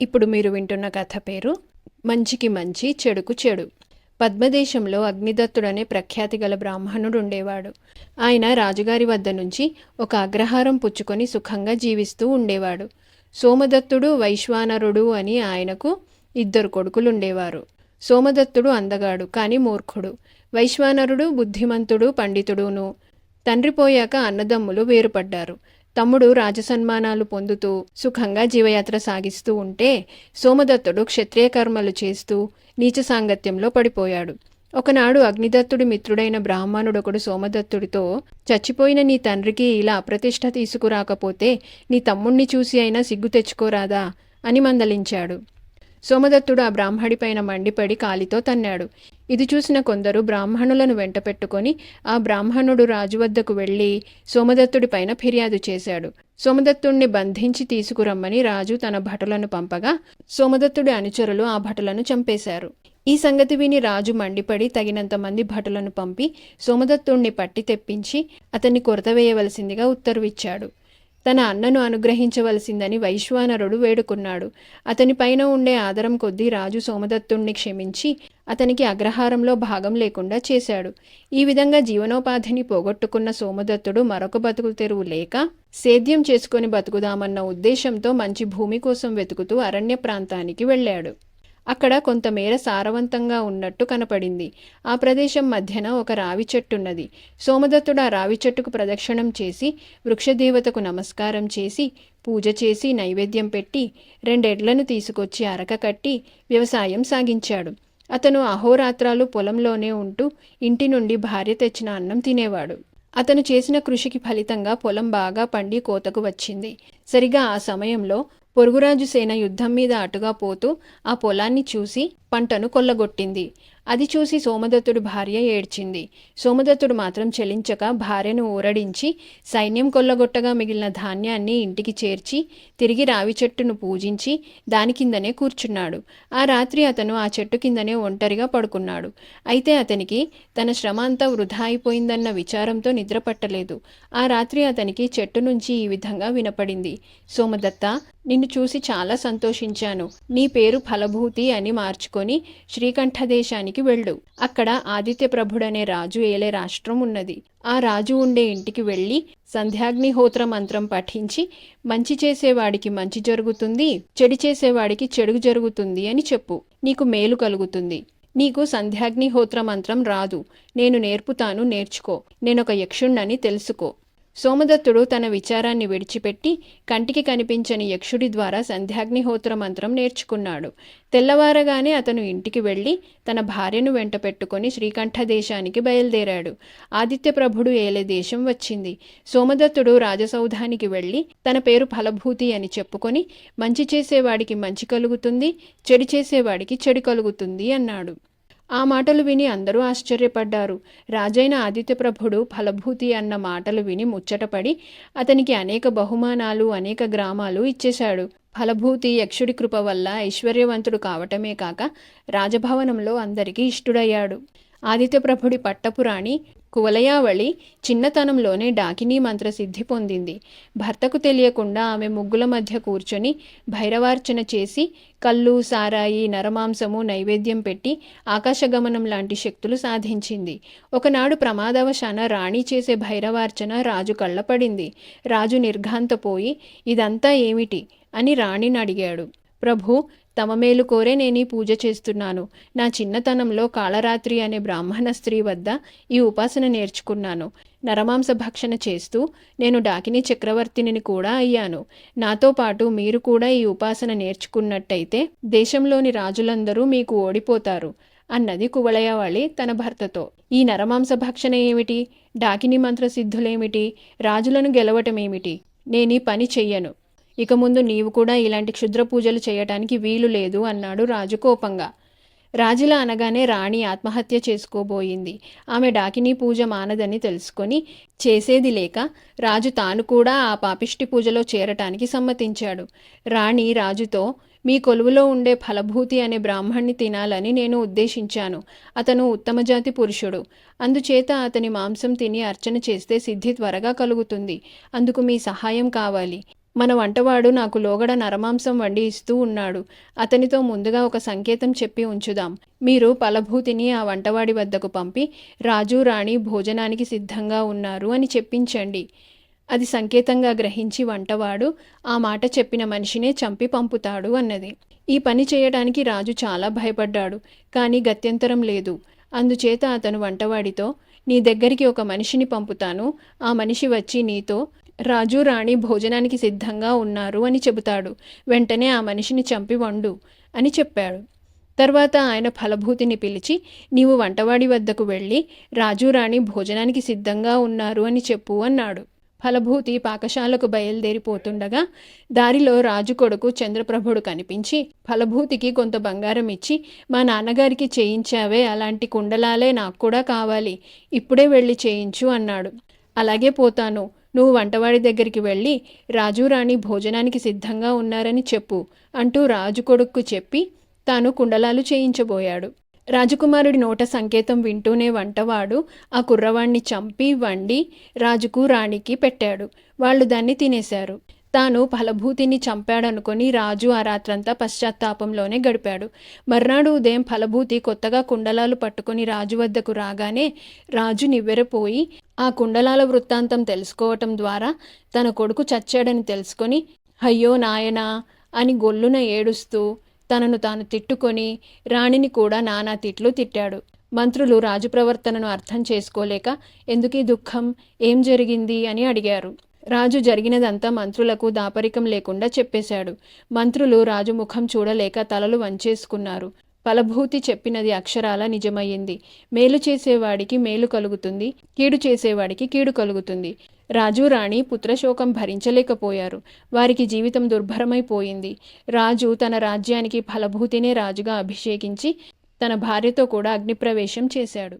ఇప్పుడు మీరు వింటున్న కథ పేరు మంచికి మంచి చెడుకు చెడు. పద్మదేశంలో అగ్నిదత్తుడనే ప్రఖ్యాతి గల బ్రాహ్మణుడు ఉండేవాడు. ఆయన రాజుగారి వద్ద నుంచి ఒక అగ్రహారం పుచ్చుకొని సుఖంగా జీవిస్తూ ఉండేవాడు. సోమదత్తుడు వైశ్వానరుడు అని ఆయనకు ఇద్దరు కొడుకులుండేవారు. సోమదత్తుడు అందగాడు కానీ మూర్ఖుడు. వైశ్వానరుడు బుద్ధిమంతుడు పండితుడును. తండ్రి పోయాక అన్నదమ్ములు వేరుపడ్డారు. తమ్ముడు రాజసన్మానాలు పొందుతూ సుఖంగా జీవయాత్ర సాగిస్తూ ఉంటే సోమదత్తుడు క్షత్రియ కర్మలు చేస్తూ నీచ సాంగత్యంలో పడిపోయాడు. ఒకనాడు అగ్నిదత్తుడి మిత్రుడైన బ్రాహ్మణుడొకడు సోమదత్తుడితో చచ్చిపోయిన నీ తండ్రికి ఇలా అప్రతిష్ట తీసుకురాకపోతే నీ తమ్ముణ్ణి చూసి అయినా సిగ్గు తెచ్చుకోరాదా అని మందలించాడు. సోమదత్తుడు ఆ బ్రాహ్మడిపైన మండిపడి కాలితో తన్నాడు. ఇది చూసిన కొందరు బ్రాహ్మణులను వెంట పెట్టుకొని ఆ బ్రాహ్మణుడు రాజు వద్దకు వెళ్ళి సోమదత్తుడిపైన ఫిర్యాదు చేశాడు. సోమదత్తుణ్ణి బంధించి తీసుకురమ్మని రాజు తన భటులను పంపగా సోమదత్తుడి అనుచరులు ఆ భటులను చంపేశారు. ఈ సంగతి విని రాజు మండిపడి తగినంత మంది భటులను పంపి సోమదత్తుణ్ణి పట్టి తెప్పించి అతన్ని కొరతవేయవలసిందిగా ఉత్తర్విచ్చాడు. తన అన్నను అనుగ్రహించవలసిందని వైశ్వానరుడు వేడుకున్నాడు. అతని పైన ఉండే ఆదరం కొద్దీ రాజు సోమదత్తుణ్ణి క్షమించి అతనికి అగ్రహారంలో భాగం లేకుండా చేశాడు. ఈ విధంగా జీవనోపాధిని పోగొట్టుకున్న సోమదత్తుడు మరొక బతుకు తెరువు లేక సేద్యం చేసుకొని బతుకుదామన్న ఉద్దేశంతో మంచి భూమి కోసం వెతుకుతూ అరణ్య ప్రాంతానికి వెళ్ళాడు. అక్కడ కొంతమేర సారవంతంగా ఉన్నట్టు కనపడింది. ఆ ప్రదేశం మధ్యన ఒక రావి చెట్టున్నది. సోమదత్తుడు ఆ రావి చెట్టుకు ప్రదక్షిణం చేసి వృక్షదేవతకు నమస్కారం చేసి పూజ చేసి నైవేద్యం పెట్టి రెండెడ్లను తీసుకొచ్చి అరక కట్టి వ్యవసాయం సాగించాడు. అతను అహోరాత్రాలు పొలంలోనే ఉంటూ ఇంటి నుండి భార్య తెచ్చిన అన్నం తినేవాడు. అతను చేసిన కృషికి ఫలితంగా పొలం బాగా పండి కోతకు వచ్చింది. సరిగా ఆ సమయంలో పొరుగురాజు సేన యుద్ధం మీద అటుగా పోతూ ఆ పొలాన్ని చూసి పంటను కొల్లగొట్టింది. అది చూసి సోమదత్తుడు భార్య ఏడ్చింది. సోమదత్తుడు మాత్రం చెలించక భార్యను ఊరడించి సైన్యం కొల్లగొట్టగా మిగిలిన ధాన్యాన్ని ఇంటికి చేర్చి తిరిగి రావి చెట్టును పూజించి దాని కిందనే కూర్చున్నాడు. ఆ రాత్రి అతను ఆ చెట్టు కిందనే ఒంటరిగా పడుకున్నాడు. అయితే అతనికి తన శ్రమ అంతా వృధా అయిపోయిందన్న విచారంతో నిద్రపట్టలేదు. ఆ రాత్రి అతనికి చెట్టు నుంచి ఈ విధంగా వినపడింది. సోమదత్త నిన్ను చూసి చాలా సంతోషించాను. నీ పేరు ఫలభూతి అని మార్చుకొని శ్రీకంఠదేశానికి వెళ్ళు. అక్కడ ఆదిత్య ప్రభుడనే రాజు ఏలే రాష్ట్రం ఉన్నది. ఆ రాజు ఉండే ఇంటికి వెళ్ళి సంధ్యాగ్నిహోత్ర మంత్రం పఠించి మంచి చేసేవాడికి మంచి జరుగుతుంది చెడు చేసేవాడికి చెడు జరుగుతుంది అని చెప్పు. నీకు మేలు కలుగుతుంది. నీకు సంధ్యాగ్నిహోత్ర మంత్రం రాదు. నేను నేర్పుతాను నేర్చుకో. నేనొక యక్షుణ్ణని తెలుసుకో. సోమదత్తుడు తన విచారాన్ని విడిచిపెట్టి కంటికి కనిపించని యక్షుడి ద్వారా సంధ్యాగ్నిహోత్ర మంత్రం నేర్చుకున్నాడు. తెల్లవారగానే అతను ఇంటికి వెళ్ళి తన భార్యను వెంట పెట్టుకొని శ్రీకంఠ దేశానికి బయలుదేరాడు ఆదిత్యప్రభుడు ఏలే దేశం వచ్చింది. సోమదత్తుడు రాజసౌధానికి వెళ్ళి తన పేరు ఫలభూతి అని చెప్పుకొని మంచి చేసేవాడికి మంచి కలుగుతుంది చెడు చేసేవాడికి చెడు కలుగుతుంది అన్నాడు. ఆ మాటలు విని అందరూ ఆశ్చర్యపడ్డారు. రాజైన ఆదిత్యప్రభుడు ఫలభూతి అన్న మాటలు విని ముచ్చటపడి అతనికి అనేక బహుమానాలు అనేక గ్రామాలు ఇచ్చేశాడు. ఫలభూతి యక్షుడి కృప వల్ల ఐశ్వర్యవంతుడు కావటమే కాక రాజభవనంలో అందరికీ ఇష్టుడయ్యాడు. ఆదిత్యప్రభుడి పట్టపురాణి కువలయావళి చిన్నతనంలోనే డాకినీ మంత్రసిద్ధి పొందింది. భర్తకు తెలియకుండా ఆమె ముగ్గుల మధ్య కూర్చొని భైరవార్చన చేసి కళ్ళు సారాయి నరమాంసము నైవేద్యం పెట్టి ఆకాశగమనం లాంటి శక్తులు సాధించింది. ఒకనాడు ప్రమాదవశాన రాణి చేసే భైరవార్చన రాజు కళ్ళపడింది. రాజు నిర్ఘాంతపోయి ఇదంతా ఏమిటి? అని రాణిని అడిగాడు. ప్రభు తమ మేలు కోరే నేను ఈ పూజ చేస్తున్నాను. నా చిన్నతనంలో కాళరాత్రి అనే బ్రాహ్మణ స్త్రీ వద్ద ఈ ఉపాసన నేర్చుకున్నాను. నరమాంస భక్షణ చేస్తూ నేను డాకిని చక్రవర్తిని కూడా అయ్యాను. నాతో పాటు మీరు కూడా ఈ ఉపాసన నేర్చుకున్నట్టయితే దేశంలోని రాజులందరూ మీకు ఓడిపోతారు అన్నది కువలయవాళి తన భర్తతో. ఈ నరమాంస భక్షణ ఏమిటి? డాకిని మంత్రసిద్ధులేమిటి? రాజులను గెలవటమేమిటి? నేనీ పని చెయ్యను. ఇక ముందు నీవు కూడా ఇలాంటి క్షుద్ర పూజలు చేయటానికి వీలు లేదు అన్నాడు రాజు కోపంగా. రాజుల అనగానే రాణి ఆత్మహత్య చేసుకోబోయింది. ఆమె డాకినీ పూజ మానదని తెలుసుకొని చేసేది లేక రాజు తాను కూడా ఆ పాపిష్టి పూజలో చేరటానికి సమ్మతించాడు. రాణి రాజుతో మీ కొలువులో ఉండే ఫలభూతి అనే బ్రాహ్మణ్ణి తినాలని నేను ఉద్దేశించాను. అతను ఉత్తమ జాతి పురుషుడు. అందుచేత అతని మాంసం తిని అర్చన చేస్తే సిద్ధి త్వరగా కలుగుతుంది. అందుకు మీ సహాయం కావాలి. మన వంటవాడు నాకు లోగడ నరమాంసం వండి ఇస్తూ ఉన్నాడు. అతనితో ముందుగా ఒక సంకేతం చెప్పి ఉంచుదాం. మీరు ఫలభూతిని ఆ వంటవాడి వద్దకు పంపి రాజు రాణి భోజనానికి సిద్ధంగా ఉన్నారు అని చెప్పించండి. అది సంకేతంగా గ్రహించి వంటవాడు ఆ మాట చెప్పిన మనిషినే చంపి పంపుతాడు అన్నది. ఈ పని చేయడానికి రాజు చాలా భయపడ్డాడు కానీ గత్యంతరం లేదు. అందుచేత అతను వంటవాడితో నీ దగ్గరికి ఒక మనిషిని పంపుతాను. ఆ మనిషి వచ్చి నీతో రాజు రాణి భోజనానికి సిద్ధంగా ఉన్నారు అని చెబుతాడు. వెంటనే ఆ మనిషిని చంపి వండు అని చెప్పాడు. తర్వాత ఆయన ఫలభూతిని పిలిచి నీవు వంటవాడి వద్దకు వెళ్ళి రాజు రాణి భోజనానికి సిద్ధంగా ఉన్నారు అని చెప్పు అన్నాడు. ఫలభూతి పాకశాలకు బయలుదేరిపోతుండగా దారిలో రాజు కొడుకు చంద్రప్రభుడు కనిపించి ఫలభూతికి కొంత బంగారం ఇచ్చి మా నాన్నగారికి చేయించావే అలాంటి కుండలాలే నాకు కూడా కావాలి ఇప్పుడే వెళ్ళి చేయించు అన్నాడు. అలాగే పోతాను నువ్వు వంటవాడి దగ్గరికి వెళ్ళి రాజు రాణి భోజనానికి సిద్ధంగా ఉన్నారని చెప్పు అంటూ రాజు కొడుక్కు చెప్పి తాను కుండలాలు చేయించబోయాడు. రాజకుమారుడి నోట సంకేతం వింటూనే వంటవాడు ఆ కుర్రవాణ్ణి చంపి వండి రాజుకు రాణికి పెట్టాడు. వాళ్ళు దాన్ని తినేశారు. తాను ఫలభూతిని చంపాడనుకొని రాజు ఆ రాత్రంతా పశ్చాత్తాపంలోనే గడిపాడు. మర్నాడు ఉదయం ఫలభూతి కొత్తగా కుండలాలు పట్టుకొని రాజు వద్దకు రాగానే రాజు నివ్వెరపోయి ఆ కుండలాల వృత్తాంతం తెలుసుకోవటం ద్వారా తన కొడుకు చచ్చాడని తెలుసుకొని అయ్యో నాయనా అని గొల్లున ఏడుస్తూ తనను తాను తిట్టుకొని రాణిని కూడా నానా తిట్లు తిట్టాడు. మంత్రులు రాజు ప్రవర్తనను అర్థం చేసుకోలేక ఎందుకీ దుఃఖం? ఏం జరిగింది? అని అడిగారు. రాజు జరిగినదంతా మంత్రులకు దాపరికం లేకుండా చెప్పేశాడు. మంత్రులు రాజు ముఖం చూడలేక తలలు వంచేసుకున్నారు. ఫలభూతి చెప్పినది అక్షరాల నిజమయ్యింది. మేలు చేసేవాడికి మేలు కలుగుతుంది కీడు చేసేవాడికి కీడు కలుగుతుంది. రాజు రాణి పుత్రశోకం భరించలేకపోయారు. వారికి జీవితం దుర్భరమైపోయింది రాజు తన రాజ్యానికి ఫలభూతినే రాజుగా అభిషేకించి తన భార్యతో కూడా అగ్నిప్రవేశం చేశాడు.